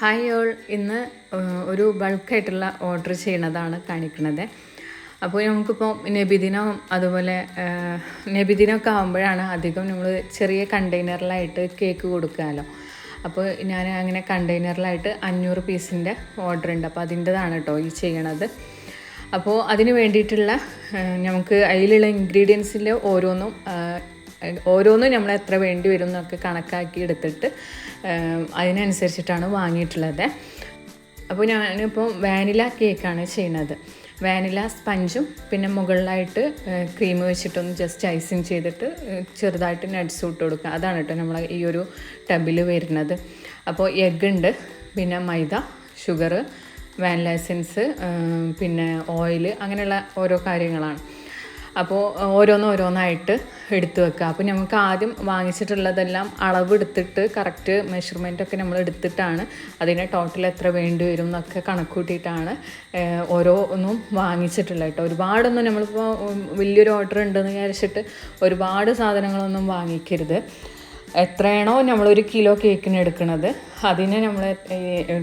Hi all. ഇന്ന് ഒരു ബൾക്കായിട്ടുള്ള order ചെയ്യണതാണ് കാണിക്കുന്നത് അപ്പോൾ നമുക്കിപ്പോൾ നബിദിനം അതുപോലെ നബിദിനമൊക്കെ ആകുമ്പോഴാണ് അധികം നമ്മൾ ചെറിയ കണ്ടെയ്നറിലായിട്ട് കേക്ക് കൊടുക്കാമല്ലോ അപ്പോൾ ഞാൻ അങ്ങനെ കണ്ടെയ്നറിലായിട്ട് അഞ്ഞൂറ് പീസിന്റെ ഓർഡർ ഉണ്ട്. അപ്പോൾ അതിന്റെതാണ് കേട്ടോ ഈ ചെയ്യണത്. അപ്പോൾ അതിന് വേണ്ടിയിട്ടുള്ള നമുക്ക് അതിലുള്ള ഇൻഗ്രീഡിയൻസിൽ ഓരോന്നും ഓരോന്നും നമ്മൾ എത്ര വേണ്ടി വരും എന്നൊക്കെ കണക്കാക്കി എടുത്തിട്ട് അതിനനുസരിച്ചിട്ടാണ് വാങ്ങിയിട്ടുള്ളത്. അപ്പോൾ ഞാനിപ്പോൾ വാനില കേക്കാണ് ചെയ്യുന്നത് വാനില സ്പഞ്ചും പിന്നെ മുകളിലായിട്ട് ക്രീം വെച്ചിട്ടൊന്ന് ജസ്റ്റ് ഐസിങ് ചെയ്തിട്ട് ചെറുതായിട്ട് നട്ട്സ് ഇട്ട് കൊടുക്കുക അതാണ് കേട്ടോ നമ്മൾ ഈ ഒരു ടബിൽ വരുന്നത്. അപ്പോൾ എഗ്ഗ് ഉണ്ട് പിന്നെ മൈദ ഷുഗർ വാനില എസൻസ് പിന്നെ ഓയിൽ അങ്ങനെയുള്ള ഓരോ കാര്യങ്ങളാണ്. അപ്പോൾ ഓരോന്ന് ഓരോന്നായിട്ട് എടുത്ത് വെക്കുക. അപ്പോൾ നമുക്ക് ആദ്യം വാങ്ങിച്ചിട്ടുള്ളതെല്ലാം അളവ് എടുത്തിട്ട് കറക്റ്റ് മെഷർമെന്റ് ഒക്കെ നമ്മൾ എടുത്തിട്ടാണ് അതിന് ടോട്ടൽ എത്ര വേണ്ടി വരും എന്നൊക്കെ കണക്കൂട്ടിയിട്ടാണ് ഓരോ ഒന്നും വാങ്ങിച്ചിട്ടുള്ളത് കേട്ടോ. ഒരുപാടൊന്നും നമ്മളിപ്പോൾ വലിയൊരു ഓർഡർ ഉണ്ടെന്ന് വിചാരിച്ചിട്ട് ഒരുപാട് സാധനങ്ങളൊന്നും വാങ്ങിക്കരുത്. എത്രയാണോ നമ്മളൊരു കിലോ കേക്കിന് എടുക്കുന്നത് അതിന് നമ്മൾ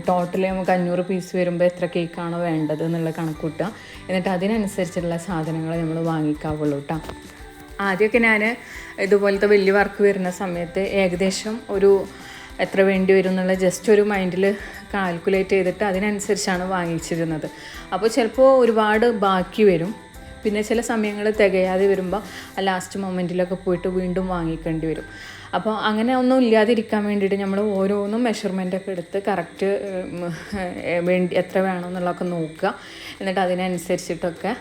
ടോട്ടൽ നമുക്ക് അഞ്ഞൂറ് പീസ് വരുമ്പോൾ എത്ര കേക്കാണോ വേണ്ടത് എന്നുള്ള കണക്കൂട്ടുക എന്നിട്ട് അതിനനുസരിച്ചുള്ള സാധനങ്ങൾ നമ്മൾ വാങ്ങിക്കാവുള്ളൂ കേട്ടോ. ആദ്യമൊക്കെ ഞാൻ ഇതുപോലത്തെ വലിയ വർക്ക് വരുന്ന സമയത്ത് ഏകദേശം ഒരു എത്ര വേണ്ടി വരും എന്നുള്ള ജസ്റ്റ് ഒരു മൈൻഡിൽ കാൽക്കുലേറ്റ് ചെയ്തിട്ട് അതിനനുസരിച്ചാണ് വാങ്ങിച്ചിരുന്നത്. അപ്പോൾ ചിലപ്പോൾ ഒരുപാട് ബാക്കി വരും. പിന്നെ ചില സമയങ്ങൾ തികയാതെ വരുമ്പോൾ ലാസ്റ്റ് മൊമെന്റിലൊക്കെ പോയിട്ട് വീണ്ടും വാങ്ങിക്കേണ്ടി വരും. അപ്പോൾ അങ്ങനെ ഒന്നും ഇല്ലാതിരിക്കാൻ വേണ്ടിയിട്ട് നമ്മൾ ഓരോന്നും മെഷർമെന്റൊക്കെ എടുത്ത് കറക്റ്റ് വേണ്ടി എത്ര വേണമെന്നുള്ളതൊക്കെ നോക്കുക. എന്നിട്ട് അതിനനുസരിച്ചിട്ടൊക്കെ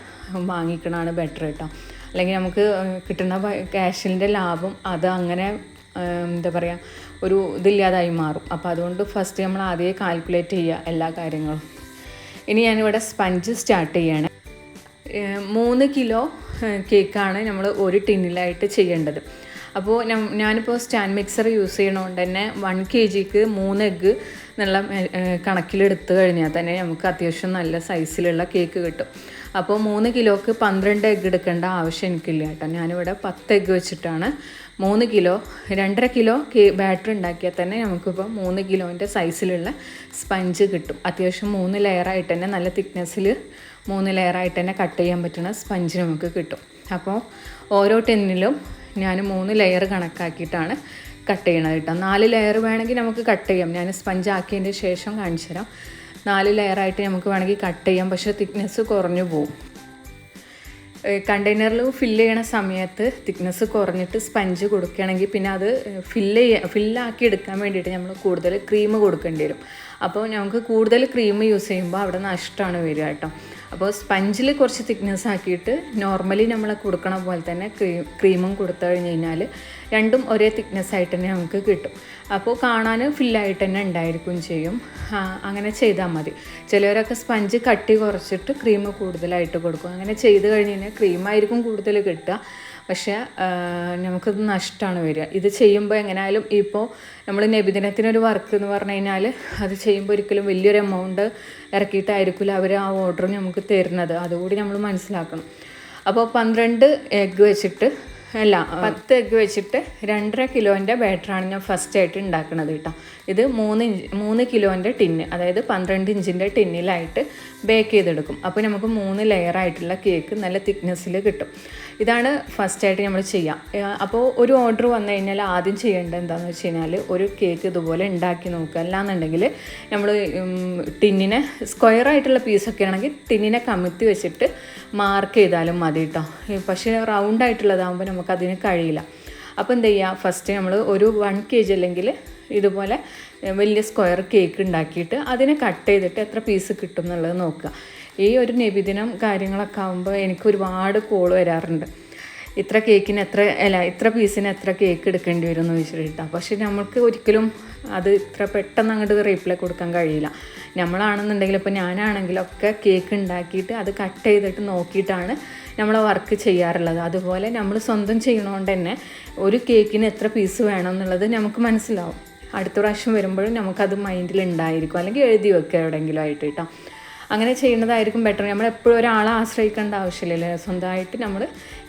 വാങ്ങിക്കണതാണ് ബെറ്റർ കേട്ടോ അല്ലെങ്കിൽ നമുക്ക് കിട്ടുന്ന ക്യാഷിന്റെ ലാഭം അത് അങ്ങനെ എന്താ പറയുക ഒരു ഇതില്ലാതായി മാറും. അപ്പോൾ അതുകൊണ്ട് ഫസ്റ്റ് നമ്മൾ ആദ്യമേ കാൽക്കുലേറ്റ് ചെയ്യുക എല്ലാ കാര്യങ്ങളും. ഇനി ഞാനിവിടെ സ്പഞ്ച് സ്റ്റാർട്ട് ചെയ്യുകയാണ് മൂന്ന് കിലോ കേക്കാണ് നമ്മൾ ഒരു ടിന്നിലായിട്ട് ചെയ്യേണ്ടത്. അപ്പോൾ ഞാനിപ്പോൾ സ്റ്റാൻഡ് മിക്സർ യൂസ് ചെയ്യണതുകൊണ്ട് തന്നെ വൺ കെ ജിക്ക് മൂന്ന് എഗ്ഗ് ഏഹ് കണക്കിലെടുത്ത് കഴിഞ്ഞാൽ തന്നെ നമുക്ക് അത്യാവശ്യം നല്ല സൈസിലുള്ള കേക്ക് കിട്ടും. അപ്പോൾ മൂന്ന് കിലോക്ക് പന്ത്രണ്ട് എഗ്ഗ് എടുക്കേണ്ട ആവശ്യം എനിക്കില്ല കേട്ടോ. ഞാനിവിടെ പത്ത് എഗ്ഗ് വെച്ചിട്ടാണ്. മൂന്ന് കിലോ രണ്ടര കിലോ കേ ബാറ്റർ ഉണ്ടാക്കിയാൽ തന്നെ നമുക്കിപ്പോൾ മൂന്ന് കിലോന്റെ സൈസിലുള്ള സ്പഞ്ച് കിട്ടും. അത്യാവശ്യം മൂന്ന് ലെയറായിട്ട് തന്നെ നല്ല തിക്നെസ്സിൽ മൂന്ന് ലെയറായിട്ട് തന്നെ കട്ട് ചെയ്യാൻ പറ്റുന്ന സ്പഞ്ച് നമുക്ക് കിട്ടും. അപ്പോൾ ഓരോ ടെന്നിലും ഞാൻ മൂന്ന് ലെയർ കണക്കാക്കിയിട്ടാണ് കട്ട് ചെയ്യണത് കേട്ടോ. നാല് ലെയർ വേണമെങ്കിൽ നമുക്ക് കട്ട് ചെയ്യാം. ഞാൻ സ്പഞ്ച് ആക്കിയതിന്റെ ശേഷം കാണിച്ചു തരാം നാല് ലെയറായിട്ട് നമുക്ക് വേണമെങ്കിൽ കട്ട് ചെയ്യാം. പക്ഷേ തിക്നെസ് കുറഞ്ഞു പോവും. കണ്ടെയ്നറിൽ ഫില്ല് ചെയ്യണ സമയത്ത് തിക്നെസ് കുറഞ്ഞിട്ട് സ്പഞ്ച് കൊടുക്കുകയാണെങ്കിൽ പിന്നെ അത് ഫില്ല് ചെയ്യാൻ ഫില്ലാക്കി എടുക്കാൻ വേണ്ടിയിട്ട് നമ്മൾ കൂടുതൽ ക്രീം കൊടുക്കേണ്ടി വരും. അപ്പോൾ നമുക്ക് കൂടുതൽ ക്രീം യൂസ് ചെയ്യുമ്പോൾ അവിടെ നഷ്ടമാണ് വരിക കേട്ടോ. അപ്പോൾ സ്പഞ്ചിൽ കുറച്ച് തിക്നെസ് ആക്കിയിട്ട് നോർമലി നമ്മൾ കൊടുക്കണ പോലെ തന്നെ ക്രീം ക്രീമും കൊടുത്തു കഴിഞ്ഞ് കഴിഞ്ഞാൽ രണ്ടും ഒരേ തിക്നെസ് ആയിട്ട് തന്നെ നമുക്ക് കിട്ടും. അപ്പോൾ കാണാൻ ഫില്ലായിട്ട് തന്നെ ഉണ്ടായിരിക്കും ചെയ്യും. അങ്ങനെ ചെയ്താൽ മതി. ചിലവരൊക്കെ സ്പഞ്ച് കട്ടി കുറച്ചിട്ട് ക്രീം കൂടുതലായിട്ട് കൊടുക്കും. അങ്ങനെ ചെയ്ത് കഴിഞ്ഞ് കഴിഞ്ഞാൽ ക്രീമായിരിക്കും കൂടുതൽ കിട്ടുക. പക്ഷേ നമുക്കത് നഷ്ടമാണ് വരിക. ഇത് ചെയ്യുമ്പോൾ എങ്ങനെയായാലും ഇപ്പോൾ നമ്മൾ നബിദിനത്തിനൊരു വർക്ക് എന്ന് പറഞ്ഞു കഴിഞ്ഞാൽ അത് ചെയ്യുമ്പോൾ ഒരിക്കലും വലിയൊരു എമൗണ്ട് ഇറക്കിയിട്ടായിരിക്കില്ല അവർ ആ ഓർഡർ നമുക്ക് തരുന്നത്. അതുകൂടി നമ്മൾ മനസ്സിലാക്കണം. അപ്പോൾ പന്ത്രണ്ട് എഗ്ഗ് വെച്ചിട്ട് അല്ല പത്ത് എഗ്ഗ് വെച്ചിട്ട് രണ്ടര കിലോന്റെ ബാറ്ററാണ് ഞാൻ ഫസ്റ്റ് ആയിട്ട് ഉണ്ടാക്കുന്നത് കേട്ടോ. ഇത് മൂന്ന് ഇഞ്ച് മൂന്ന് കിലോന്റെ ടിന്ന് അതായത് പന്ത്രണ്ട് ഇഞ്ചിന്റെ ടിന്നിലായിട്ട് ബേക്ക് ചെയ്തെടുക്കും. അപ്പോൾ നമുക്ക് മൂന്ന് ലെയർ ആയിട്ടുള്ള കേക്ക് നല്ല തിക്നെസ്സിൽ കിട്ടും. ഇതാണ് ഫസ്റ്റ് ആയിട്ട് നമ്മൾ ചെയ്യാം. അപ്പോൾ ഒരു ഓർഡർ വന്നു കഴിഞ്ഞാൽ ആദ്യം ചെയ്യേണ്ടത് എന്താണെന്ന് വെച്ച് കഴിഞ്ഞാൽ ഒരു കേക്ക് ഇതുപോലെ ഉണ്ടാക്കി നോക്കുക. അല്ലാന്നുണ്ടെങ്കിൽ നമ്മൾ ടിന്നിനെ സ്ക്വയർ ആയിട്ടുള്ള പീസൊക്കെ ആണെങ്കിൽ ടിന്നിനെ കമിഴ്ത്തി വെച്ചിട്ട് മാർക്ക് ചെയ്താലും മതി കേട്ടോ പക്ഷേ റൗണ്ട് ആയിട്ടുള്ളതാകുമ്പോൾ നമുക്കതിന് കഴിയില്ല. അപ്പോൾ എന്ത് ചെയ്യുക ഫസ്റ്റ് നമ്മൾ ഒരു വൺ കെ ജി അല്ലെങ്കിൽ ഇതുപോലെ വലിയ സ്ക്വയർ കേക്ക് ഉണ്ടാക്കിയിട്ട് അതിനെ കട്ട് ചെയ്തിട്ട് എത്ര പീസ് കിട്ടും എന്നുള്ളത് നോക്കുക. ഈ ഒരു നബിദിനം കാര്യങ്ങളൊക്കെ ആകുമ്പോൾ എനിക്ക് ഒരുപാട് കോൾ വരാറുണ്ട്. ഇത്ര കേക്കിന് എത്ര അല്ല ഇത്ര പീസിന് എത്ര കേക്ക് എടുക്കേണ്ടി വരും എന്ന് പക്ഷെ നമുക്ക് ഒരിക്കലും അത് ഇത്ര പെട്ടെന്ന് അങ്ങോട്ട് റീപ്ലൈ കൊടുക്കാൻ കഴിയില്ല. നമ്മളാണെന്നുണ്ടെങ്കിൽ ഇപ്പോൾ ഞാനാണെങ്കിലൊക്കെ കേക്ക് ഉണ്ടാക്കിയിട്ട് അത് കട്ട് ചെയ്തിട്ട് നോക്കിയിട്ടാണ് നമ്മൾ വർക്ക് ചെയ്യാറുള്ളത്. അതുപോലെ നമ്മൾ സ്വന്തം ചെയ്യണോണ്ട് തന്നെ ഒരു കേക്കിന് എത്ര പീസ് വേണം എന്നുള്ളത് നമുക്ക് മനസ്സിലാവും. അടുത്ത പ്രാവശ്യം വരുമ്പോഴും നമുക്കത് മൈൻഡിൽ ഉണ്ടായിരിക്കും അല്ലെങ്കിൽ എഴുതി വെക്കുക എവിടെയെങ്കിലും ആയിട്ട് കേട്ടോ അങ്ങനെ ചെയ്യുന്നതായിരിക്കും ബെറ്റർ നമ്മൾ എപ്പോഴും ഒരാളെ ആശ്രയിക്കേണ്ട ആവശ്യമില്ല സ്വന്തമായിട്ട് നമ്മൾ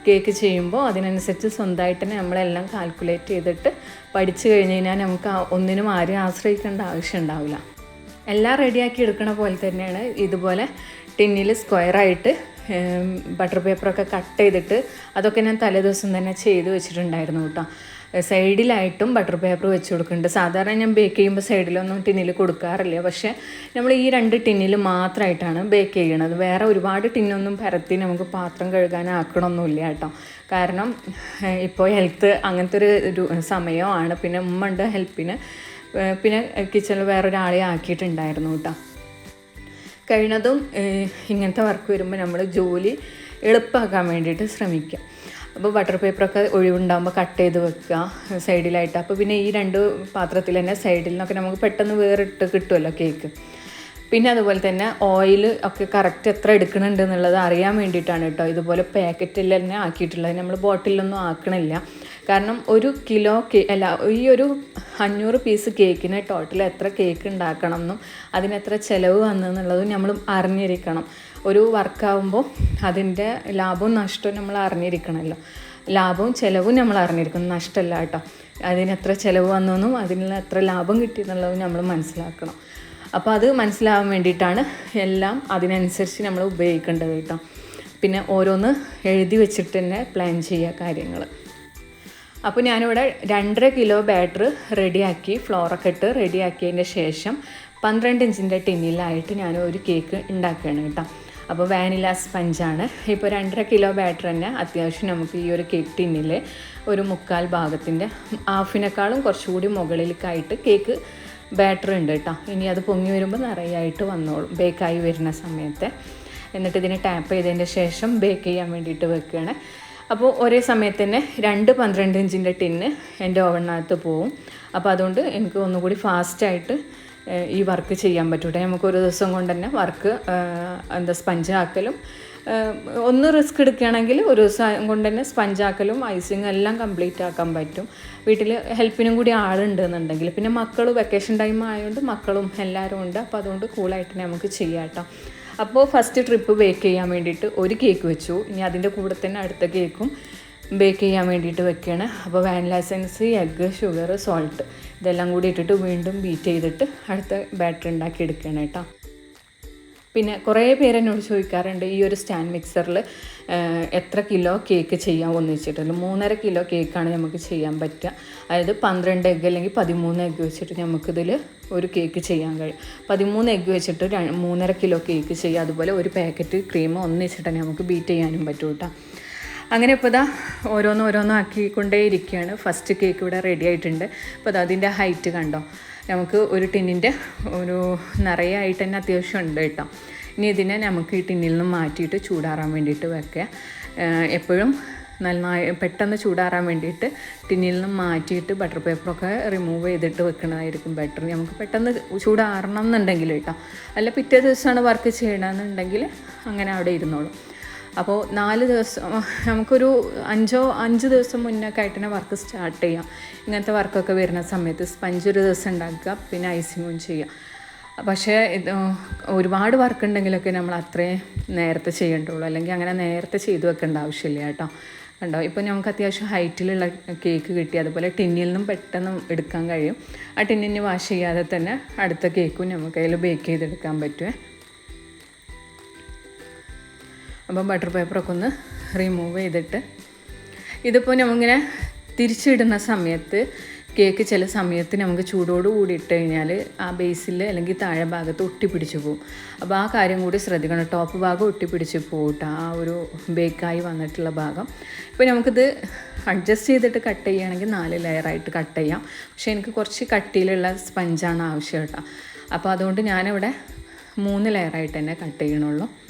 കേക്ക് ചെയ്യുമ്പോൾ അതിനനുസരിച്ച് സ്വന്തമായിട്ട് തന്നെ നമ്മളെല്ലാം കാൽക്കുലേറ്റ് ചെയ്തിട്ട് പഠിച്ചു കഴിഞ്ഞ് കഴിഞ്ഞാൽ നമുക്ക് ഒന്നിനും ആരും ആശ്രയിക്കേണ്ട ആവശ്യം ഉണ്ടാവില്ല. എല്ലാം റെഡിയാക്കി എടുക്കണ പോലെ തന്നെയാണ്. ഇതുപോലെ ടിന്നിൽ സ്ക്വയറായിട്ട് ബട്ടർ പേപ്പറൊക്കെ കട്ട് ചെയ്തിട്ട് അതൊക്കെ ഞാൻ തലേദിവസം തന്നെ ചെയ്ത് വെച്ചിട്ടുണ്ടായിരുന്നു കേട്ടോ. സൈഡിലായിട്ടും ബട്ടർ പേപ്പർ വെച്ച് കൊടുക്കുന്നുണ്ട്. സാധാരണ ഞാൻ ബേക്ക് ചെയ്യുമ്പോൾ സൈഡിലൊന്നും ടിന്നിൽ കൊടുക്കാറില്ല. പക്ഷേ നമ്മൾ ഈ രണ്ട് ടിന്നിൽ മാത്രമായിട്ടാണ് ബേക്ക് ചെയ്യണത്. വേറെ ഒരുപാട് ടിന്നൊന്നും പരത്തി നമുക്ക് പാത്രം കഴുകാനാക്കണമൊന്നുമില്ല കേട്ടോ. കാരണം ഇപ്പോൾ ഹെൽത്ത് അങ്ങനത്തെ ഒരു സമയമാണ് പിന്നെ ഉമ്മ ഉണ്ട് ഹെൽപ്പിന് പിന്നെ കിച്ചണിൽ വേറൊരാളെ ആക്കിയിട്ടുണ്ടായിരുന്നു കേട്ടോ കഴിയുന്നതും ഏഹ്, ഇങ്ങനത്തെ വർക്ക് വരുമ്പോൾ നമ്മൾ ജോലി എളുപ്പമാക്കാൻ വേണ്ടിയിട്ട് ശ്രമിക്കുക അപ്പോൾ ബട്ടർ പേപ്പറൊക്കെ ഒഴിവുണ്ടാകുമ്പോൾ കട്ട് ചെയ്ത് വെക്കുക സൈഡിലായിട്ട് അപ്പോൾ പിന്നെ ഈ രണ്ട് പാത്രത്തിൽ തന്നെ സൈഡിൽ നിന്നൊക്കെ നമുക്ക് പെട്ടെന്ന് വേറിട്ട് കിട്ടുമല്ലോ കേക്ക് പിന്നെ അതുപോലെ തന്നെ ഓയിൽ ഒക്കെ കറക്റ്റ് എത്ര എടുക്കുന്നുണ്ട് എന്നുള്ളത് അറിയാൻ വേണ്ടിയിട്ടാണ് കേട്ടോ ഇതുപോലെ പാക്കറ്റിൽ തന്നെ ആക്കിയിട്ടുള്ളത്. നമ്മൾ ബോട്ടിലൊന്നും ആക്കണില്ല. കാരണം ഒരു കിലോ കേ അല്ല ഈ ഒരു അഞ്ഞൂറ് പീസ് കേക്കിന് ടോട്ടൽ എത്ര കേക്ക് ഉണ്ടാക്കണം എന്നും അതിന് എത്ര ചിലവ് വന്നെന്നുള്ളതും നമ്മൾ അറിഞ്ഞിരിക്കണം. ഒരു വർക്കാവുമ്പോൾ അതിന്റെ ലാഭവും നഷ്ടവും നമ്മൾ അറിഞ്ഞിരിക്കണമല്ലോ. ലാഭവും ചിലവും നമ്മൾ അറിഞ്ഞിരിക്കണം. നഷ്ടമല്ല കേട്ടോ. അതിന് എത്ര ചിലവ് വന്നെന്നും അതിനുള്ള എത്ര ലാഭം കിട്ടിയെന്നുള്ളതും നമ്മൾ മനസ്സിലാക്കണം. അപ്പോൾ അത് മനസ്സിലാവാൻ വേണ്ടിയിട്ടാണ് എല്ലാം അതിനനുസരിച്ച് നമ്മൾ ഉപയോഗിക്കേണ്ടത് കേട്ടോ. പിന്നെ ഓരോന്ന് എഴുതി വെച്ചിട്ട് തന്നെ പ്ലാൻ ചെയ്യുക കാര്യങ്ങൾ. അപ്പോൾ ഞാനിവിടെ രണ്ടര കിലോ ബാറ്റർ റെഡിയാക്കി ഫ്ലോറൊക്കെ ഇട്ട് റെഡിയാക്കിയതിന്റെ ശേഷം പന്ത്രണ്ട് ഇഞ്ചിന്റെ ടിന്നിലായിട്ട് ഞാൻ ഒരു കേക്ക് ഉണ്ടാക്കുകയാണ് കേട്ടോ. അപ്പോൾ വാനില സ്പഞ്ചാണ് ഇപ്പോൾ രണ്ടര കിലോ ബാറ്റർ തന്നെ അത്യാവശ്യം നമുക്ക് ഈ ഒരു കേക്ക് ടിന്നിൽ ഒരു മുക്കാൽ ഭാഗത്തിന്റെ ഹാഫിനേക്കാളും കുറച്ചുകൂടി മുകളിലേക്കായിട്ട് കേക്ക് ബാറ്റർ ഉണ്ട് കേട്ടോ. ഇനി അത് പൊങ്ങി വരുമ്പോൾ നിറയായിട്ട് വന്നോളും. ബേക്കായി വരുന്ന സമയത്ത്. എന്നിട്ട് ഇതിനെ ടാപ്പ് ചെയ്തതിന്റെ ശേഷം ബേക്ക് ചെയ്യാൻ വേണ്ടിയിട്ട് വെക്കുകയാണ്. അപ്പോൾ ഒരേ സമയത്ത് തന്നെ രണ്ട് പന്ത്രണ്ട് ഇഞ്ചിന്റെ ടിന്ന് എന്റെ ഓവണിനകത്ത് പോവും. അപ്പോൾ അതുകൊണ്ട് എനിക്ക് ഒന്നുകൂടി ഫാസ്റ്റായിട്ട് ഈ വർക്ക് ചെയ്യാൻ പറ്റൂട്ടെ. നമുക്ക് ഒരു ദിവസം കൊണ്ട് തന്നെ വർക്ക് എന്താ സ്പഞ്ചാക്കലും ഒന്ന് റിസ്ക് എടുക്കുകയാണെങ്കിൽ ഒരു ദിവസം കൊണ്ട് തന്നെ സ്പഞ്ചാക്കലും ഐസിങ് എല്ലാം കംപ്ലീറ്റ് ആക്കാൻ പറ്റും. വീട്ടിൽ ഹെൽപ്പിനും കൂടി ആളുണ്ട് എന്നുണ്ടെങ്കിൽ പിന്നെ മക്കൾ വെക്കേഷൻ ടൈം ആയതുകൊണ്ട് മക്കളും എല്ലാവരും ഉണ്ട്. അപ്പോൾ അതുകൊണ്ട് കൂളായിട്ട് തന്നെ നമുക്ക് ചെയ്യാം കേട്ടോ. അപ്പോൾ ഫസ്റ്റ് ട്രിപ്പ് ബേക്ക് ചെയ്യാൻ വേണ്ടിയിട്ട് ഒരു കേക്ക് വെച്ചു. ഇനി അതിന്റെ കൂടെ തന്നെ അടുത്ത കേക്കും ബേക്ക് ചെയ്യാൻ വേണ്ടിയിട്ട് വെക്കുകയാണ് അപ്പോൾ vanilla essence egg sugar salt ഇതെല്ലാം കൂടി ഇട്ടിട്ട് വീണ്ടും ബീറ്റ് ചെയ്തിട്ട് അടുത്ത ബാറ്റർ ഉണ്ടാക്കി എടുക്കുകയാണ് കേട്ടോ. പിന്നെ കുറേ പേര് എന്നോട് ചോദിക്കാറുണ്ട് ഈ ഒരു സ്റ്റാൻഡ് മിക്സറിൽ എത്ര കിലോ കേക്ക് ചെയ്യാൻ ഒന്നിച്ചിട്ടുള്ളൂ? മൂന്നര കിലോ കേക്കാണ് നമുക്ക് ചെയ്യാൻ പറ്റുക. അതായത് പന്ത്രണ്ട് എഗ്ഗ് അല്ലെങ്കിൽ പതിമൂന്ന് എഗ്ഗ് വെച്ചിട്ട് നമുക്കിതിൽ ഒരു കേക്ക് ചെയ്യാൻ കഴിയും പതിമൂന്ന് എഗ്ഗ് വെച്ചിട്ട് മൂന്നര കിലോ കേക്ക് ചെയ്യുക അതുപോലെ ഒരു പാക്കറ്റ് ക്രീം ഒന്നിച്ചിട്ട് നമുക്ക് ബീറ്റ് ചെയ്യാനും പറ്റും കേട്ടോ അങ്ങനെ ഇപ്പോൾ ഇതാ ഓരോന്ന് ആക്കിക്കൊണ്ടേ ഇരിക്കുകയാണ് ഫസ്റ്റ് കേക്ക് ഇവിടെ റെഡി ആയിട്ടുണ്ട്. അപ്പോൾ അത് അതിന്റെ ഹൈറ്റ് കണ്ടോ? നമുക്ക് ഒരു ടിന്നിന്റെ ഒരു നിറയായിട്ട് തന്നെ അത്യാവശ്യം ഉണ്ട് കേട്ടോ. ഇനി ഇതിനെ നമുക്ക് ഈ ടിന്നിൽ നിന്ന് മാറ്റിയിട്ട് ചൂടാറാൻ വേണ്ടിയിട്ട് വെക്കുക. എപ്പോഴും നന്നായി പെട്ടെന്ന് ചൂടാറാൻ വേണ്ടിയിട്ട് ടിന്നിൽ നിന്ന് മാറ്റിയിട്ട് ബട്ടർ പേപ്പറൊക്കെ റിമൂവ് ചെയ്തിട്ട് വെക്കുന്നതായിരിക്കും ബെറ്റർ നമുക്ക് പെട്ടെന്ന് ചൂടാറണം എന്നുണ്ടെങ്കിൽ കേട്ടോ. അല്ല പിറ്റേ ദിവസമാണ് വർക്ക് ചെയ്യണമെന്നുണ്ടെങ്കിൽ അങ്ങനെ അവിടെ ഇരുന്നോളും. അപ്പോൾ നാല് ദിവസം നമുക്കൊരു അഞ്ചോ അഞ്ച് ദിവസം മുന്നൊക്കെ ആയിട്ട് തന്നെ വർക്ക് സ്റ്റാർട്ട് ചെയ്യാം. ഇങ്ങനത്തെ വർക്കൊക്കെ വരുന്ന സമയത്ത് സ്പഞ്ച് ഒരു ദിവസം ഉണ്ടാക്കുക പിന്നെ ഐസിങ്ങും ചെയ്യുക. പക്ഷേ ഇത് ഒരുപാട് വർക്ക് ഉണ്ടെങ്കിലൊക്കെ നമ്മൾ അത്രയും നേരത്തെ ചെയ്യേണ്ടുള്ളൂ അല്ലെങ്കിൽ അങ്ങനെ നേരത്തെ ചെയ്തു വെക്കേണ്ട ആവശ്യമില്ല കേട്ടോ. കണ്ടോ? ഇപ്പോൾ നമുക്ക് അത്യാവശ്യം ഹൈറ്റിലുള്ള കേക്ക് കിട്ടി. അതുപോലെ ടിന്നിൽ നിന്നും പെട്ടെന്ന് എടുക്കാൻ കഴിയും. ആ ടിന്നിന് വാഷ് ചെയ്യാതെ തന്നെ അടുത്ത കേക്കും നമുക്ക് അതിൽ ബേക്ക് ചെയ്തെടുക്കാൻ പറ്റുമേ അപ്പം ബട്ടർ പേപ്പറൊക്കെ ഒന്ന് റിമൂവ് ചെയ്തിട്ട്. ഇതിപ്പോൾ നമ്മളിങ്ങനെ തിരിച്ചിടുന്ന സമയത്ത് കേക്ക് ചില സമയത്ത് നമുക്ക് ചൂടോട് കൂടി ഇട്ട് കഴിഞ്ഞാൽ ആ ബേസിൽ അല്ലെങ്കിൽ താഴെ ഭാഗത്ത് ഒട്ടിപ്പിടിച്ച് പോകും അപ്പോൾ ആ കാര്യം കൂടി ശ്രദ്ധിക്കണം. ടോപ്പ് ഭാഗം ഒട്ടിപ്പിടിച്ച് പോകട്ടെ ആ ഒരു ബേക്കായി വന്നിട്ടുള്ള ഭാഗം. ഇപ്പോൾ നമുക്കിത് അഡ്ജസ്റ്റ് ചെയ്തിട്ട് കട്ട് ചെയ്യുകയാണെങ്കിൽ നാല് ലെയറായിട്ട് കട്ട് ചെയ്യാം. പക്ഷേ എനിക്ക് കുറച്ച് കട്ടിയിലുള്ള സ്പഞ്ചാണ് ആവശ്യം കേട്ടോ. അപ്പോൾ അതുകൊണ്ട് ഞാനിവിടെ മൂന്ന് ലെയറായിട്ട് തന്നെ കട്ട് ചെയ്യണുള്ളൂ.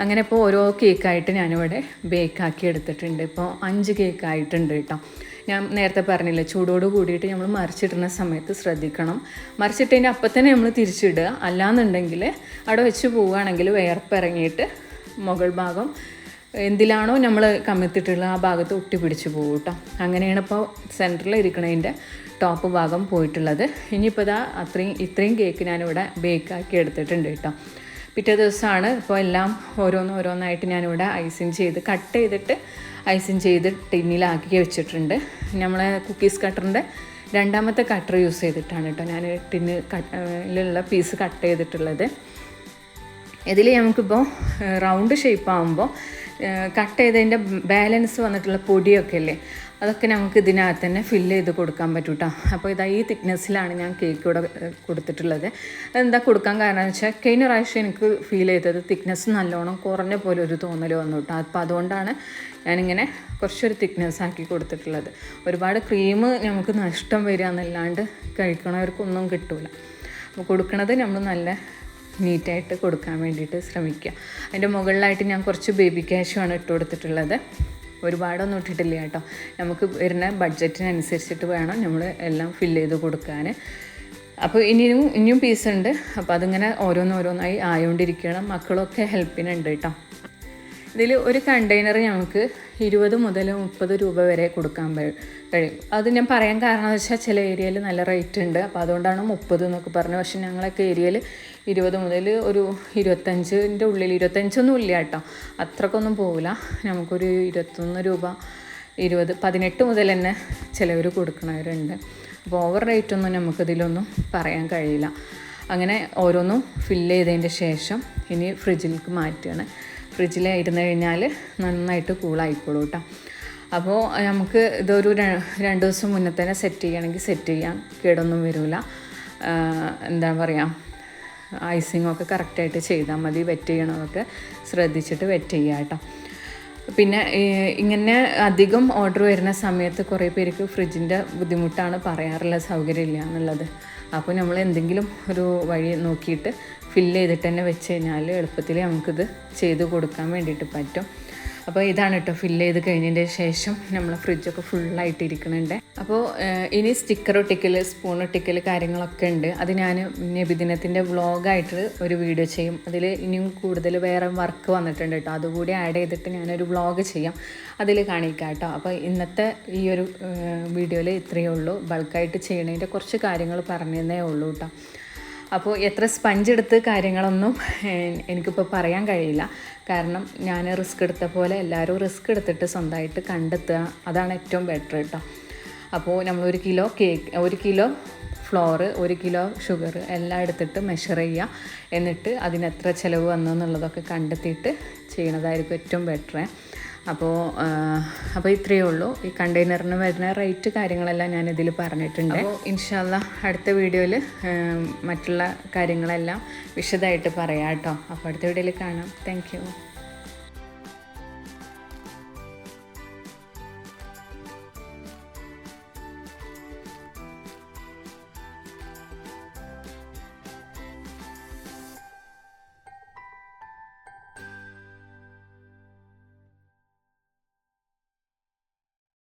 അങ്ങനെ ഇപ്പോൾ ഓരോ കേക്കായിട്ട് ഞാനിവിടെ ബേക്കാക്കി എടുത്തിട്ടുണ്ട്. ഇപ്പോൾ അഞ്ച് കേക്കായിട്ടുണ്ട് കേട്ടോ. ഞാൻ നേരത്തെ പറഞ്ഞില്ലേ ചൂടോട് കൂടിയിട്ട് നമ്മൾ മറിച്ചിടുന്ന സമയത്ത് ശ്രദ്ധിക്കണം. മറിച്ചിട്ടതിന്റെ അപ്പം തന്നെ നമ്മൾ തിരിച്ചിടുക. അല്ലാന്നുണ്ടെങ്കിൽ അവിടെ വെച്ച് പോവുകയാണെങ്കിൽ വേർപ്പിറങ്ങിയിട്ട് മുകൾ ഭാഗം എന്തിലാണോ നമ്മൾ കമ്മിത്തിട്ടുള്ള ആ ഭാഗത്ത് ഒട്ടി പിടിച്ച് പോകും കേട്ടോ. അങ്ങനെയാണ് ഇപ്പോൾ സെന്ററിൽ ഇരിക്കണതിന്റെ ടോപ്പ് ഭാഗം പോയിട്ടുള്ളത്. ഇനിയിപ്പോൾ ഇതാ അത്രയും ഇത്രയും കേക്ക് ഞാനിവിടെ ബേക്കാക്കി എടുത്തിട്ടുണ്ട് കേട്ടോ. പിറ്റേ ദിവസമാണ്. ഇപ്പോൾ എല്ലാം ഓരോന്നോരോന്നായിട്ട് ഞാനിവിടെ ഐസിങ് ചെയ്ത് കട്ട് ചെയ്തിട്ട് ഐസിങ് ചെയ്ത് ടിന്നിലാക്കി വെച്ചിട്ടുണ്ട്. നമ്മളെ കുക്കീസ് കട്ടറിന്റെ രണ്ടാമത്തെ കട്ടർ യൂസ് ചെയ്തിട്ടാണ് കേട്ടോ ഞാൻ ടിന്ന് കട്ടിലുള്ള പീസ് കട്ട് ചെയ്തിട്ടുള്ളത്. ഇതിൽ നമുക്കിപ്പോൾ റൗണ്ട് ഷേപ്പ് ആകുമ്പോൾ കട്ട് ചെയ്തതിന്റെ ബാലൻസ് വന്നിട്ടുള്ള പൊടിയൊക്കെ അല്ലേ അതൊക്കെ നമുക്ക് ഇതിനകത്ത് തന്നെ ഫില്ല് ചെയ്ത് കൊടുക്കാൻ പറ്റും കേട്ടോ അപ്പോൾ ഇതാ ഈ തിക്നെസ്സിലാണ് ഞാൻ കേക്ക് ഇവിടെ കൊടുത്തിട്ടുള്ളത്. എന്താ കൊടുക്കാൻ കാരണം എന്ന് വെച്ചാൽ കഴിഞ്ഞ പ്രാവശ്യം എനിക്ക് ഫീൽ ചെയ്തത് തിക്നെസ് നല്ലോണം കുറഞ്ഞ പോലെ ഒരു തോന്നൽ വന്നു കേട്ടോ അപ്പോൾ അതുകൊണ്ടാണ് ഞാനിങ്ങനെ കുറച്ചൊരു തിക്നെസ് ആക്കി കൊടുത്തിട്ടുള്ളത്. ഒരുപാട് ക്രീം നമുക്ക് നഷ്ടം വരിക എന്നല്ലാണ്ട് കഴിക്കണവർക്കൊന്നും കിട്ടില്ല അപ്പോൾ കൊടുക്കണത് നമ്മൾ നല്ല നീറ്റായിട്ട് കൊടുക്കാൻ വേണ്ടിയിട്ട് ശ്രമിക്കുക. അതിന്റെ മുകളിലായിട്ട് ഞാൻ കുറച്ച് ബേബി ക്യാഷുമാണ് ഇട്ട് കൊടുത്തിട്ടുള്ളത്. ഒരുപാടൊന്നും ഇട്ടിട്ടില്ല കേട്ടോ. നമുക്ക് വരുന്ന ബഡ്ജറ്റിനനുസരിച്ചിട്ട് വേണം നമ്മൾ എല്ലാം ഫില്ല് ചെയ്ത് കൊടുക്കാൻ. അപ്പോൾ ഇനിയും ഇനിയും പീസ് ഉണ്ട്. അപ്പോൾ അതിങ്ങനെ ഓരോന്നോരോന്നായി ആയോണ്ടിരിക്കണം. മക്കളൊക്കെ ഹെൽപ്പിനുണ്ട് കേട്ടോ. ഇതിൽ ഒരു കണ്ടെയ്നർ ഞങ്ങൾക്ക് ഇരുപത് മുതൽ മുപ്പത് രൂപ വരെ കൊടുക്കാൻ കഴിയും. അത് ഞാൻ പറയാൻ കാരണം എന്ന് വെച്ചാൽ ചില ഏരിയയിൽ നല്ല റേറ്റ് ഉണ്ട്. അപ്പോൾ അതുകൊണ്ടാണ് മുപ്പത് എന്നൊക്കെ പറഞ്ഞത്. പക്ഷേ ഞങ്ങളൊക്കെ ഏരിയയിൽ ഇരുപത് മുതൽ ഒരു ഇരുപത്തഞ്ചിന്റെ ഉള്ളിൽ ഇരുപത്തഞ്ചൊന്നും ഇല്ല കേട്ടോ. അത്രക്കൊന്നും പോകില്ല നമുക്കൊരു ഇരുപത്തൊന്ന് രൂപ ഇരുപത് പതിനെട്ട് മുതൽ തന്നെ ചിലവർ കൊടുക്കുന്നവരുണ്ട് അപ്പോൾ ഓവർ റേറ്റ് ഒന്നും നമുക്കിതിലൊന്നും പറയാൻ കഴിയില്ല. അങ്ങനെ ഓരോന്നും ഫില്ല് ചെയ്തതിന്റെ ശേഷം ഇനി ഫ്രിഡ്ജിലേക്ക് മാറ്റുകയാണ് ഫ്രിഡ്ജിൽ ഇരുന്ന് കഴിഞ്ഞാൽ നന്നായിട്ട് കൂളായിക്കോളൂ കേട്ടോ. അപ്പോൾ നമുക്ക് ഇതൊരു രണ്ട് ദിവസം മുന്നേ തന്നെ സെറ്റ് ചെയ്യണമെങ്കിൽ സെറ്റ് ചെയ്യാം. കേടൊന്നും വരില്ല എന്താ പറയുക ഐസിങ് ഒക്കെ കറക്റ്റായിട്ട് ചെയ്താൽ മതി വെറ്റ് ചെയ്യണമൊക്കെ ശ്രദ്ധിച്ചിട്ട് വെറ്റ് ചെയ്യുക കേട്ടോ. പിന്നെ ഇങ്ങനെ അധികം ഓർഡർ വരുന്ന സമയത്ത് കുറേ പേർക്ക് ഫ്രിഡ്ജിന്റെ ബുദ്ധിമുട്ടാണ് പറയാറുള്ള സൗകര്യമില്ല എന്നുള്ളത്. അപ്പോൾ നമ്മൾ എന്തെങ്കിലും ഒരു വഴി നോക്കിയിട്ട് ഫില്ല് ചെയ്തിട്ട് തന്നെ വെച്ച് കഴിഞ്ഞാൽ എളുപ്പത്തിൽ നമുക്കിത് ചെയ്ത് കൊടുക്കാൻ വേണ്ടിയിട്ട് പറ്റും. അപ്പോൾ ഇതാണ് കേട്ടോ ഫില്ല് ചെയ്ത് കഴിഞ്ഞതിന്റെ ശേഷം നമ്മൾ ഫ്രിഡ്ജൊക്കെ ഫുള്ളായിട്ട് ഇരിക്കുന്നുണ്ട് അപ്പോൾ ഇനി സ്റ്റിക്കർ ഒട്ടിക്കൽ സ്പൂൺ ഒട്ടിക്കൽ കാര്യങ്ങളൊക്കെ ഉണ്ട്. അത് ഞാൻ നബിദിനത്തിന്റെ വ്ളോഗായിട്ട് ഒരു വീഡിയോ ചെയ്യും. അതിൽ ഇനിയും കൂടുതൽ വേറെ വർക്ക് വന്നിട്ടുണ്ട് കേട്ടോ അതുകൂടി ആഡ് ചെയ്തിട്ട് ഞാനൊരു വ്ളോഗ് ചെയ്യാം. അതിൽ കാണിക്കാം കേട്ടോ അപ്പോൾ ഇന്നത്തെ ഈ ഒരു വീഡിയോയിൽ ഇത്രയേ ഉള്ളൂ. ബൾക്കായിട്ട് ചെയ്യണതിന്റെ കുറച്ച് കാര്യങ്ങൾ പറഞ്ഞതേ ഉള്ളൂ കേട്ടോ അപ്പോൾ എത്ര സ്പഞ്ച് എടുത്ത് കാര്യങ്ങളൊന്നും എനിക്കിപ്പോൾ പറയാൻ കഴിയില്ല. കാരണം ഞാൻ റിസ്ക് എടുത്ത പോലെ എല്ലാവരും റിസ്ക് എടുത്തിട്ട് സ്വന്തമായിട്ട് കണ്ടെത്തുക അതാണ് ഏറ്റവും ബെറ്റർ കേട്ടോ അപ്പോൾ നമ്മൾ ഒരു കിലോ കേക്ക് ഒരു കിലോ ഫ്ലോറ് ഒരു കിലോ ഷുഗർ എല്ലാം എടുത്തിട്ട് മെഷർ ചെയ്യുക. എന്നിട്ട് അതിനെത്ര ചിലവ് വന്നു എന്നുള്ളതൊക്കെ കണ്ടെത്തിയിട്ട് ചെയ്യണതായിരിക്കും ഏറ്റവും ബെറ്റർ അപ്പോൾ അപ്പോൾ ഇത്രയേ ഉള്ളൂ. ഈ കണ്ടെയ്നറിന് വരുന്ന റേറ്റ് കാര്യങ്ങളെല്ലാം ഞാൻ ഇതിൽ പറഞ്ഞിട്ടുണ്ട്. അപ്പോൾ ഇൻഷാല്ല അടുത്ത വീഡിയോയിൽ മറ്റുള്ള കാര്യങ്ങളെല്ലാം വിശദമായിട്ട് പറയാം കേട്ടോ. അപ്പോൾ അടുത്ത വീഡിയോയിൽ കാണാം. Thank you